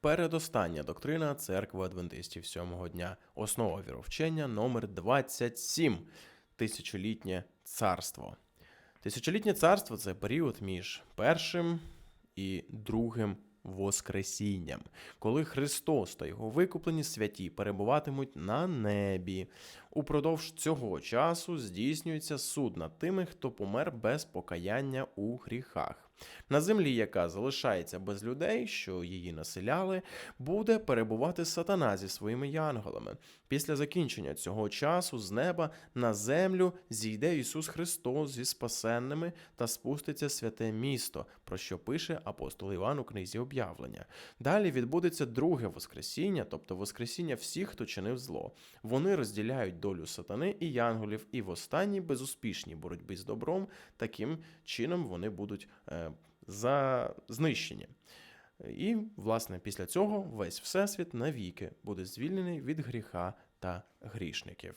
Передостання доктрина церкви адвентистів сьомого дня. Основа віровчення номер 27. Тисячолітнє царство. Тисячолітнє царство це період між першим і другим Воскресінням, коли Христос та його викуплені святі перебуватимуть на небі. Упродовж цього часу здійснюється суд над тими, хто помер без покаяння у гріхах. На землі, яка залишається без людей, що її населяли, буде перебувати сатана зі своїми янголами. Після закінчення цього часу з неба на землю зійде Ісус Христос зі спасенними та спуститься святе місто, про що пише апостол Іван у книзі об'явлення. Далі відбудеться друге Воскресіння, тобто Воскресіння всіх, хто чинив зло. Вони розділяють долю сатани і янголів, і в останній безуспішній боротьбі з добром таким чином вони будуть е, за знищення. І, власне, після цього весь всесвіт навіки буде звільнений від гріха та грішників.